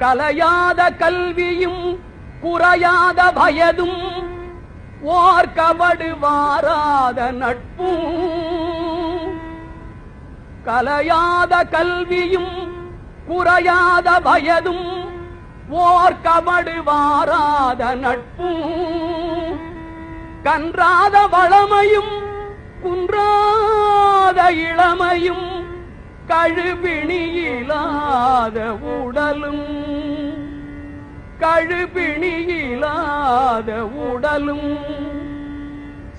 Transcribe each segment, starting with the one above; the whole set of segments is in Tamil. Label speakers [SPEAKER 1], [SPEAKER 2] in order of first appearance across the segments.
[SPEAKER 1] கலையாத கல்வியும் குறையாத பயதும் ஓர் வாராத நட்பும். கலையாத கல்வியும் குறையாத பயதும் ஓர் வாராத நட்பும். கன்றாத வளமையும் குன்றாத இளமையும் கழுபிணியிலாத உடலும் கழுபிணியிலாத உடலும்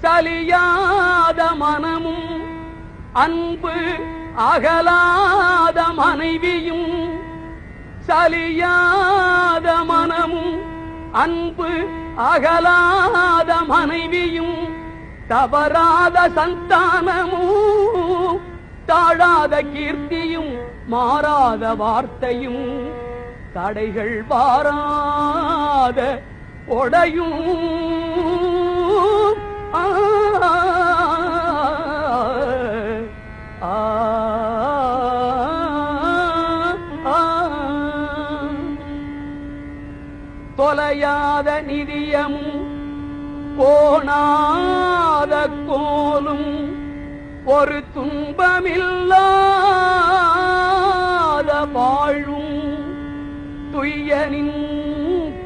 [SPEAKER 1] சலியாத மனமும் அன்பு அகலாத மனைவியும் சலியாத மனமும் அன்பு அகலாத மனைவியும் தவறாத சந்தானமும் தாழாத கீர்த்தியும் மாறாத வார்த்தையும் தடைகள் வாராத ஒடையும் தொலையாத நிதியமும் போனாத கோலும் ஒரு துன்பமில்லாத வாழும் துய்யனின்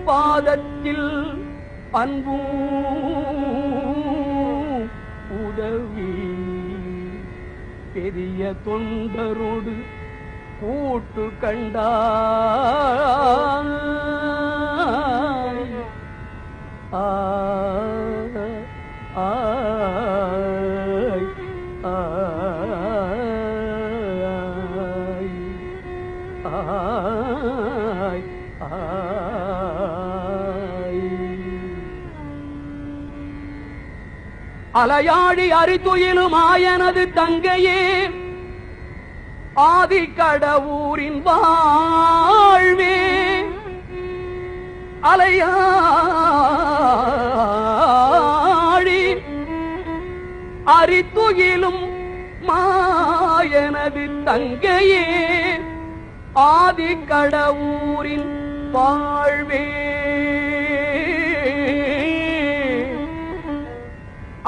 [SPEAKER 1] பாதத்தில் அன்பும் உதவி. பெரிய தொண்டரோடு கூட்டு கண்டாய் ஆய் ஆய். ஆய் ஆயனது தங்கையே ஆதி கடவுரின் வாழ்வே. அலையாழி அரித்துயிலும் மாயனது தங்கையே ஆதி கடவுரின் வாழ்வே.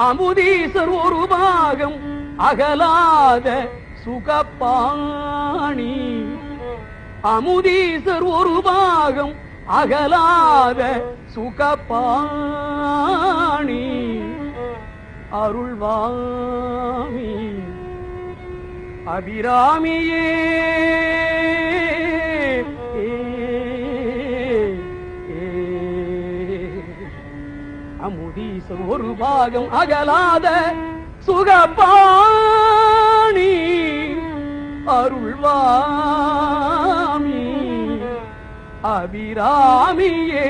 [SPEAKER 1] அமுதீசர் ஒரு பாகம் அகலாத சுகப்பாணி அமுதீசர் ஒரு பாகம் அகலாத சுகப்பாணி அருள்வாமி அபிராமியே. அமுதீசர் ஒரு பாகம் அகலாத சுகபாணி. அருள்வாமி அபிராமியே.